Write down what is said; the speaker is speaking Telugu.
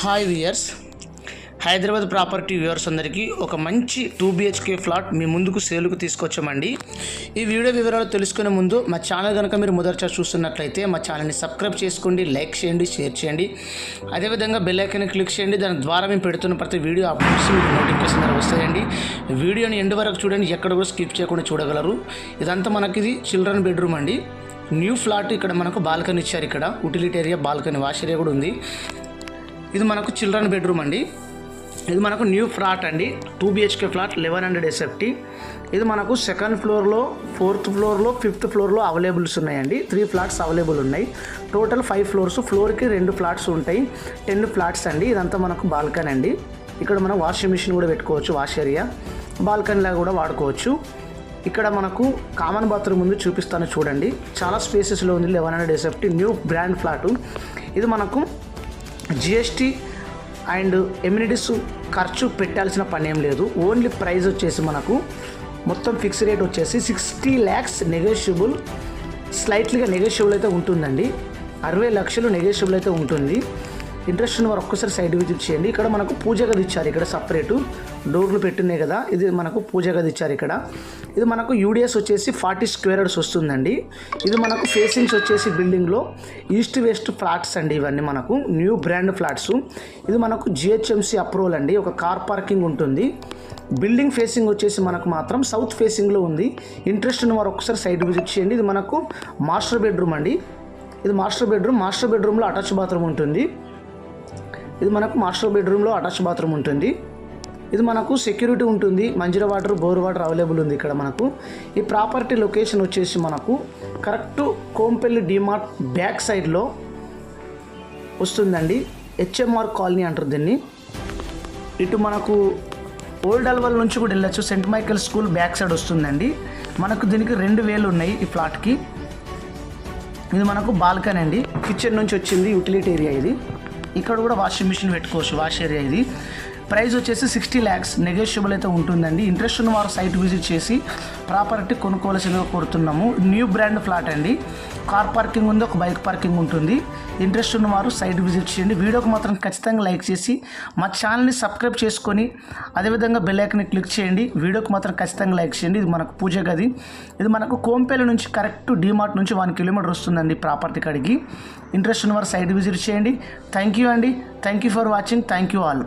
Hi viewers Hyderabad property viewers అందరికీ ఒక మంచి టూ బిహెచ్కే ఫ్లాట్ మీ ముందుకు సేలుకు తీసుకొచ్చామండి. ఈ వీడియో వివరాలు తెలుసుకునే ముందు మా ఛానల్ కనుక మీరు మొదటిసారి చూస్తున్నట్లయితే మా ఛానల్ని సబ్స్క్రైబ్ చేసుకోండి లైక్ చేయండి షేర్ చేయండి. అదేవిధంగా బెల్ ఐకాన్ క్లిక్ చేయండి. దాని ద్వారా మేము పెడుతున్న ప్రతి వీడియో అప్డేట్స్ మీకు నోటిఫికేషన్ ద్వారా వస్తాయండి. వీడియోని ఎండ్ వరకు చూడండి. ఎక్కడ కూడా స్కిప్ చేయకుండా చూడగలరు. ఇదంతా మనకి ఇది చిల్డ్రన్ బెడ్రూమ్ అండి. న్యూ ఫ్లాట్ ఇక్కడ మనకు బాల్కనీ ఇచ్చారు ఇక్కడ. Utility area balcony wash area కూడా ఉంది. ఇది మనకు చిల్డ్రన్ బెడ్రూమ్ అండి. ఇది మనకు న్యూ ఫ్లాట్ అండి. Two BHK flat eleven hundred SFT ఇది మనకు సెకండ్ ఫ్లోర్లో ఫోర్త్ ఫ్లోర్లో ఫిఫ్త్ ఫ్లోర్లో అవైలబుల్స్ ఉన్నాయండి. త్రీ ఫ్లాట్స్ అవైలబుల్ ఉన్నాయి. టోటల్ ఫైవ్ ఫ్లోర్స్ ఫ్లోర్కి రెండు ఫ్లాట్స్ ఉంటాయి. టెన్ ఫ్లాట్స్ అండి. ఇదంతా మనకు బాల్కనీ అండి. ఇక్కడ మనం వాషింగ్ మిషన్ కూడా పెట్టుకోవచ్చు వాష్ ఏరియా బాల్కనీలా కూడా వాడుకోవచ్చు. ఇక్కడ మనకు కామన్ బాత్రూమ్ ఉంది చూపిస్తాను చూడండి. చాలా స్పేసెస్లో ఉంది eleven hundred SFT new brand flat ఇది మనకు జిఎస్టీ అండ్ ఎమ్యూనిటీస్ ఖర్చు పెట్టాల్సిన పని ఏం లేదు. ఓన్లీ ప్రైస్ వచ్చేసి మనకు మొత్తం ఫిక్స్ రేట్ వచ్చేసి సిక్స్టీ ల్యాక్స్ నెగోషియబుల్ స్లైట్లీగా నెగోషియబుల్ అయితే ఉంటుందండి. అరవై లక్షలు నెగోషియబుల్ అయితే ఉంటుంది. ఇంట్రెస్ట్ ఉన్న వారు ఒక్కసారి సైడ్ విజిట్ చేయండి. ఇక్కడ మనకు పూజ గది ఇచ్చారు. ఇక్కడ సపరేటు డోర్లు పెట్టున్నాయి కదా ఇది మనకు పూజ గది ఇచ్చారు ఇక్కడ. ఇది మనకు యూడిఎస్ వచ్చేసి ఫార్టీ స్క్వేర్ వస్తుందండి. ఇది మనకు ఫేసింగ్స్ వచ్చేసి బిల్డింగ్లో ఈస్ట్ వెస్ట్ ఫ్లాట్స్ అండి ఇవన్నీ మనకు న్యూ బ్రాండ్ ఫ్లాట్స్. ఇది మనకు జిహెచ్ఎంసీ అప్రూవల్ అండి ఒక కార్ పార్కింగ్ ఉంటుంది. బిల్డింగ్ ఫేసింగ్ వచ్చేసి మనకు మాత్రం సౌత్ ఫేసింగ్లో ఉంది. ఇంట్రెస్ట్ ఉన్న వారు ఒకసారి సైడ్ విజిట్ చేయండి. ఇది మనకు మాస్టర్ బెడ్రూమ్ అండి. ఇది మాస్టర్ బెడ్రూమ్ మాస్టర్ బెడ్రూమ్లో అటాచ్ బాత్రూమ్ ఉంటుంది. ఇది మనకు మాస్టర్ బెడ్రూమ్లో అటాచ్ బాత్రూమ్ ఉంటుంది. ఇది మనకు సెక్యూరిటీ ఉంటుంది. Manjeera water bore water available ఉంది ఇక్కడ మనకు. ఈ ప్రాపర్టీ లొకేషన్ వచ్చేసి మనకు కరెక్ట్ కోంపల్లి డిమార్ట్ బ్యాక్ సైడ్లో వస్తుందండి. హెచ్ఎంఆర్ కాలనీ అంటారు దీన్ని. ఇటు మనకు ఓల్డ్ అల్వల్ నుంచి కూడా వెళ్ళచ్చు. Saint Michael school back side వస్తుందండి. మనకు దీనికి రెండు వేలు ఉన్నాయి ఈ ప్లాట్కి ఇది మనకు బాల్కనీ అండి. కిచెన్ నుంచి వచ్చింది యూటిలిటీ ఏరియా ఇది. ఇక్కడ కూడా వాషింగ్ మిషన్ పెట్టుకోవచ్చు. వాష్ ఏరియా ఇది. ప్రైస్ వచ్చేసి సిక్స్టీ ల్యాక్స్. నెగోషియబుల్ అయితే ఉంటుందండి. ఇంట్రెస్ట్ ఉన్న వారు సైట్ విజిట్ చేసి ప్రాపర్టీ కొనుక్కోవాల్సిందిగా కోరుతున్నాము. న్యూ బ్రాండ్ ఫ్లాట్ అండి. కార్ పార్కింగ్ ఉంది ఒక బైక్ పార్కింగ్ ఉంటుంది. ఇంట్రెస్ట్ ఉన్న వారు సైట్ విజిట్ చేయండి. వీడియోకి మాత్రం ఖచ్చితంగా లైక్ చేసి మా ఛానల్ని సబ్స్క్రైబ్ చేసుకొని అదేవిధంగా బెల్ ఐకన్ని క్లిక్ చేయండి. వీడియోకి మాత్రం ఖచ్చితంగా లైక్ చేయండి. ఇది మనకు పూజ గది. ఇది మనకు కోంపేల నుంచి కరెక్ట్ డిమార్ట్ నుంచి వన్ కిలోమీటర్ వస్తుందండి ప్రాపర్టీ కాడికి. ఇంట్రెస్ట్ ఉన్న వారు సైట్ విజిట్ చేయండి. థ్యాంక్ యూ అండి. Thank you for watching thank you all